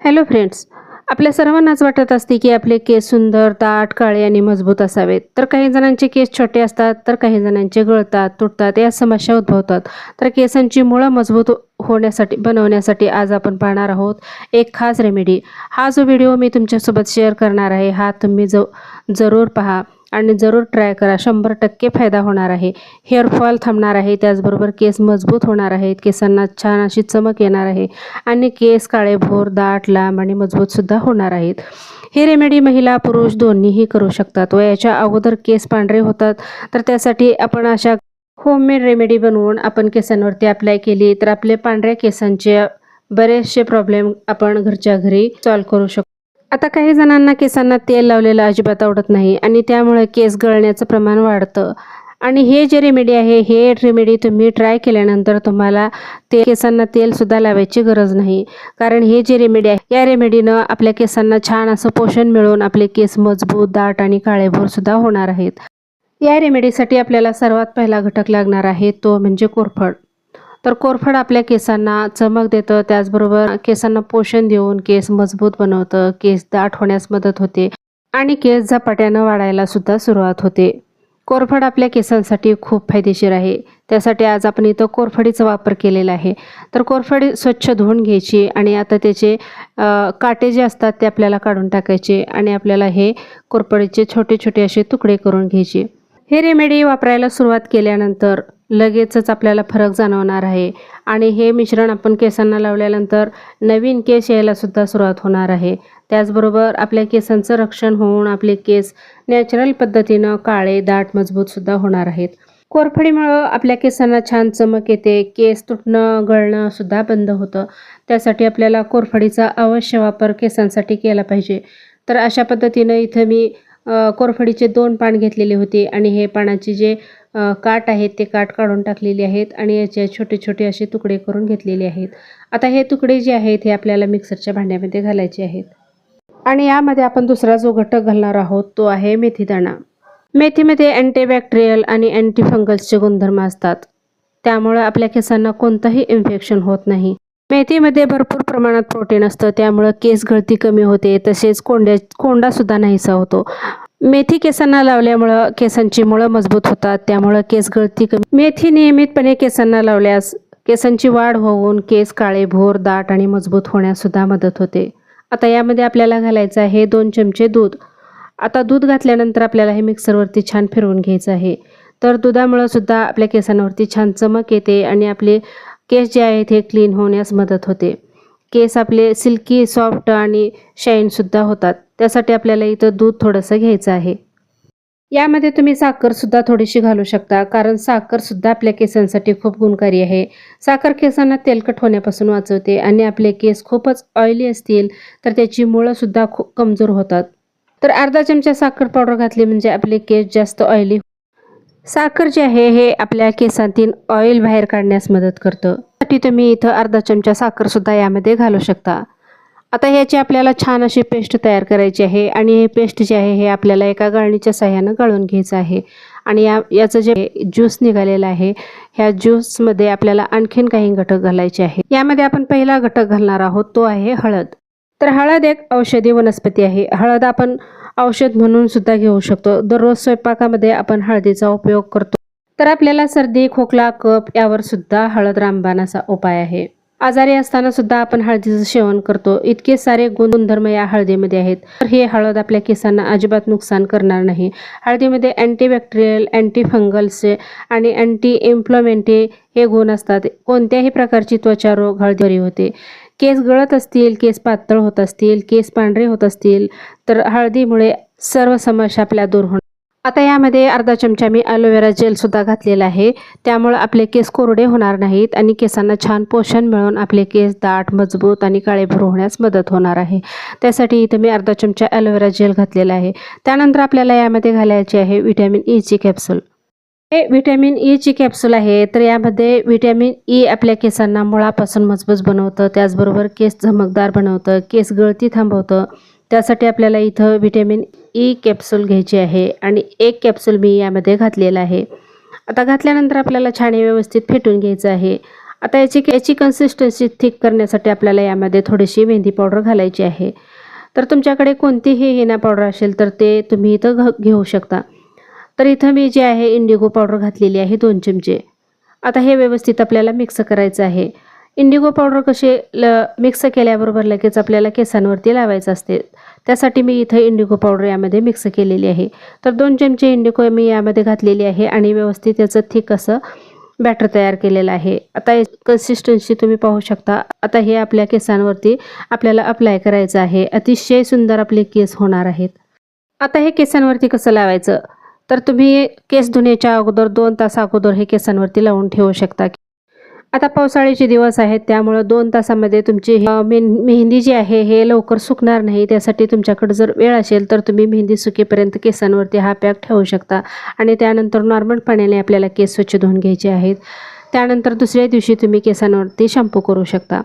Hello friends आपल्या सर्वांनाच वाटत असते की आपले केस सुंदर दाट काळे आणि मजबूत असावेत. तर काही जणांचे केस छोटे असतात तर काही जणांचे गळतात तुटतात या समस्या उद्भवतात. तर केसांची मुळं मजबूत होण्यासाठी बनवण्यासाठी आज आपण पाहणार आहोत एक खास रेमेडी हा जो व्हिडिओ मी तुमच्यासोबत शेअर करणार आहे हा तुम्ही ज जरूर पहा. आणि जरूर ट्राय करा. शंभर टक्के फायदा होणार आहे. हेअरफॉल थांबणार आहे. त्याचबरोबर केस मजबूत होणार आहेत. केसांना छान अशी चमक येणार आहे. आणि केस काळे भोर दाट लांब आणि मजबूतसुद्धा होणार आहेत. ही रेमेडी महिला पुरुष दोन्हीही करू शकतात. व याच्या अगोदर केस पांढरे होतात. तर त्यासाठी आपण अशा होममेड रेमेडी बनवून आपण केसांवरती अप्लाय केली तर आपले पांढऱ्या केसांचे बरेचसे प्रॉब्लेम आपण घरच्या घरी सॉल्व्ह करू शकतो. आता काही जणांना केसांना तेल लावलेलं अजिबात आवडत नाही आणि त्यामुळे केस गळण्याचं प्रमाण वाढतं. आणि हे जे रेमेडी आहे हे रेमेडी तुम्ही ट्राय केल्यानंतर तुम्हाला ते केसांना तेलसुद्धा लावायची गरज नाही. कारण हे जे रेमेडी आहे या रेमेडीनं आपल्या केसांना छान असं पोषण मिळून आपले केस मजबूत दाट आणि काळेभोरसुद्धा होणार आहेत. या रेमेडीसाठी आपल्याला सर्वात पहिला घटक लागणार आहे तो म्हणजे कोरफड. तर कोरफड आपल्या केसांना चमक देतं. त्याचबरोबर केसांना पोषण देऊन केस मजबूत बनवतं. केस दाट होण्यास मदत होते आणि केस झपाट्यानं वाढायला सुद्धा सुरुवात होते. कोरफड आपल्या केसांसाठी खूप फायदेशीर आहे. त्यासाठी आज आपण इथं कोरफडीचा वापर केलेला आहे. तर कोरफडी स्वच्छ धुवून घ्यायची आणि आता त्याचे काटे जे असतात ते आपल्याला काढून टाकायचे आणि आपल्याला हे कोरफडीचे छोटे छोटे असे तुकडे करून घ्यायचे. हे रेमेडी वापरायला सुरुवात केल्यानंतर लगेचच आपल्याला फरक जाणवणार आहे. आणि हे मिश्रण आपण केसांना लावल्यानंतर नवीन केस यायलासुद्धा सुरुवात होणार आहे. त्याचबरोबर आपल्या केसांचं रक्षण होऊन आपले केस नॅचरल पद्धतीनं काळे दाट मजबूतसुद्धा होणार आहेत. कोरफडीमुळं आपल्या केसांना छान चमक येते. केस तुटणं गळणं सुद्धा बंद होतं. त्यासाठी आपल्याला कोरफडीचा अवश्य वापर केसांसाठी केला पाहिजे. तर अशा पद्धतीनं इथं मी कोरफडीचे दोन पान घेतलेले होते. आणि हे पानाचे जे काट काठ आहेत ते काठ काढून टाकलेले आहेत आणि याचे छोटे छोटे असे तुकडे करून घेतलेले आहेत. आता हे तुकडे जे आहेत हे आपल्याला मिक्सरच्या भांड्यामध्ये घालायचे आहेत. आणि यामध्ये आपण दुसरा जो घटक घालणार आहोत तो आहे मेथीदाणा. मेथीमध्ये अँटीबॅक्टेरियल आणि अँटीफंगल्सचे गुणधर्म असतात. त्यामुळे आपल्या केसांना कोणतंही इन्फेक्शन होत नाही. मेथीमध्ये भरपूर प्रमाणात प्रोटीन असतं त्यामुळं केस गळती कमी होते तसेच कोंड्या कोंडासुद्धा नाहीसा होतो. मेथी केसांना लावल्यामुळं केसांची मुळं मजबूत होतात त्यामुळं केस गळती कमी. मेथी नियमितपणे केसांना लावल्यास केसांची वाढ होऊन केस काळे भोर दाट आणि मजबूत होण्यासुद्धा मदत होते. आता यामध्ये आपल्याला घालायचं आहे दोन चमचे दूध. आता दूध घातल्यानंतर आपल्याला हे मिक्सरवरती छान फिरवून घ्यायचं आहे. तर दुधामुळं सुद्धा आपल्या केसांवरती छान चमक येते आणि आपले केस जे आहेत हे क्लीन होण्यास मदत होते. केस आपले सिल्की सॉफ्ट आणि शाईनसुद्धा होतात. त्यासाठी आपल्याला इथं दूध थोडंसं घ्यायचं आहे. यामध्ये तुम्ही साखरसुद्धा थोडीशी घालू शकता कारण साखरसुद्धा आपल्या केसांसाठी खूप गुणकारी आहे. साखर केसांना तेलकट होण्यापासून वाचवते आणि आपले केस खूपच ऑइली असतील तर त्याची मुळंसुद्धा खूप कमजोर होतात. तर अर्धा चमचा साखर पावडर घातली म्हणजे आपले केस जास्त ऑइली साखर जे आहे हे आपल्या केसांतील ऑइल बाहेर काढण्यास मदत करतं. त्यासाठी तुम्ही इथं अर्धा चमचा साखरसुद्धा यामध्ये घालू शकता. आता ह्याची आपल्याला छान अशी पेस्ट तयार करायची आहे आणि हे पेस्ट जे आहे हे आपल्याला एका गाळणीच्या साह्यानं गाळून घ्यायचं आहे. आणि या याचं जे ज्यूस निघालेलं आहे ह्या ज्यूसमध्ये आपल्याला आणखीन काही घटक घालायचे आहे यामध्ये आपण पहिला घटक घालणार आहोत तो आहे हळद. तर हळद एक औषधी वनस्पती आहे. हळद आपण औषध म्हणून सुद्धा घेऊ शकतो. दररोज स्वयंपाकामध्ये आपण हळदीचा उपयोग करतो. तर आपल्याला सर्दी खोकला कप यावर सुद्धा हळद रामबाण असा उपाय आहे. आजारी असताना सुद्धा आपण हळदीचं सेवन करतो. इतके सारे गुणधर्म या हळदीमध्ये आहेत. तर हे हळद आपल्या केसांना अजिबात नुकसान करणार नाही. हळदीमध्ये अँटीबॅक्टेरियल अँटीफंगल्स आणि अँटी इम्प्लॉमेंटी हे गुण असतात. कोणत्याही प्रकारची त्वचा रोग हळदीवरी होते. केस गळत असतील केस पातळ होत असतील केस पांढरे होत असतील तर हळदीमुळे सर्व समस्या आपल्या दूर होणार आता यामध्ये अर्धा चमचा मी ॲलोवेरा जेलसुद्धा घातलेला आहे. त्यामुळं आपले केस कोरडे होणार नाहीत आणि केसांना छान पोषण मिळून आपले केस दाट मजबूत आणि काळेभर होण्यास मदत होणार आहे. त्यासाठी इथं मी अर्धा चमचा ॲलोवेरा जेल घातलेला आहे. त्यानंतर आपल्याला यामध्ये घालायचे आहे विटॅमिन ईची कॅप्सूल हे व्हिटॅमिन ईची कॅप्सूल आहे तर यामध्ये व्हिटॅमिन ई e आपल्या केसांना मुळापासून मजबूत बनवतं त्याचबरोबर केस चमकदार बनवतं केस गळती थांबवतं त्यासाठी आपल्याला इथं व्हिटॅमिन ई कॅप्सूल घ्यायची आहे आणि एक कॅप्सूल मी यामध्ये घातलेला आहे. आता घातल्यानंतर आपल्याला छाने व्यवस्थित फेटून घ्यायचं आहे. आता याची याची कन्सिस्टन्सी थिक करण्यासाठी आपल्याला यामध्ये थोडीशी मेहंदी पावडर घालायची आहे. तर तुमच्याकडे कोणतीही हिना पावडर असेल तर ते तुम्ही इथं घ घेऊ शकता. तर इथं मी जे आहे इंडिगो पावडर घातलेली आहे दोन चमचे. आता हे व्यवस्थित आपल्याला मिक्स करायचं आहे. इंडिगो पावडर कसे ल मिक्स केल्याबरोबर लगेच आपल्याला केसांवरती लावायचं असते. त्यासाठी मी इथं इंडिगो पावडर यामध्ये मिक्स केलेली आहे. तर दोन चमचे इंडिगो मी यामध्ये घातलेली आहे आणि व्यवस्थित याचं थिक असं बॅटर तयार केलेलं आहे. आता कन्सिस्टन्सी तुम्ही पाहू शकता. आता हे आपल्या केसांवरती आपल्याला अप्लाय करायचं आहे. अतिशय सुंदर आपले केस होणार आहेत. आता हे केसांवरती कसं लावायचं? तर तुम्ही केस धुण्याच्या अगोदर दोन तास अगोदर हे केसांवरती लावून ठेवू शकता. आता पावसाळ्याचे दिवस आहेत त्यामुळं दोन तासामध्ये तुमची मेहंदी जी आहे हे लवकर सुकणार नाही. त्यासाठी तुमच्याकडे जर वेळ असेल तर तुम्ही मेहंदी सुकेपर्यंत केसांवरती हा पॅक ठेवू शकता. आणि त्यानंतर नॉर्मल पाण्याने आपल्याला केस स्वच्छ धुवून घ्यायचे आहेत. त्यानंतर दुसऱ्या दिवशी तुम्ही केसांवरती शॅम्पू करू शकता.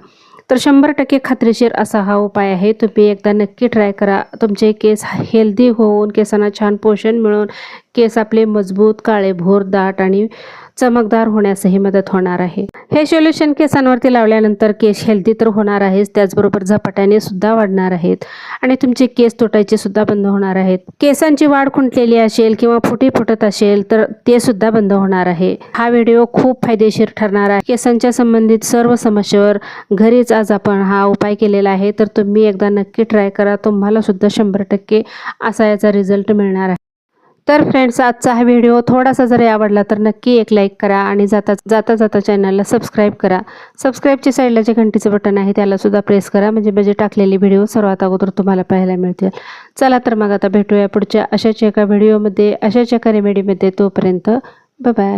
तर शंभर टक्के खात्रीशीर असा हा उपाय आहे. तुम्ही एकदा नक्की ट्राय करा. तुमचे केस हेल्दी होऊन केसांना छान पोषण मिळून केस आपले मजबूत काळेभोर दाट आणि चमकदार होण्यासही मदत होणार आहे. हे सोल्युशन केसांवरती लावल्यानंतर केस हेल्दी तर होणार आहेच त्याचबरोबर झपाट्याने सुद्धा वाढणार आहेत. आणि तुमचे केस तुटायचे सुद्धा बंद होणार आहेत. केसांची वाढ खुंटलेली असेल किंवा फुटी फुटत असेल तर ते सुद्धा बंद होणार आहे. हा व्हिडिओ खूप फायदेशीर ठरणार आहे. केसांच्या संबंधित सर्व समस्येवर घरीच आज आपण हा उपाय केलेला आहे. तर तुम्ही एकदा नक्की ट्राय करा. तुम्हाला सुद्धा शंभर टक्के असा याचा रिझल्ट मिळणार आहे. तर फ्रेंड्स आजचा हा व्हिडिओ थोडासा जरी आवडला तर नक्की एक लाईक करा आणि जाता जाता जाता चॅनलला सबस्क्राईब करा. सबस्क्राईबच्या साईडला जे घंटीचं बटन आहे त्याला सुद्धा प्रेस करा. म्हणजे म्हणजे टाकलेली व्हिडिओ सर्वात अगोदर तुम्हाला पाहायला मिळतील. चला तर मग आता भेटूया पुढच्या अशाच एका व्हिडिओमध्ये अशाच एका रेमेडीमध्ये तोपर्यंत बाय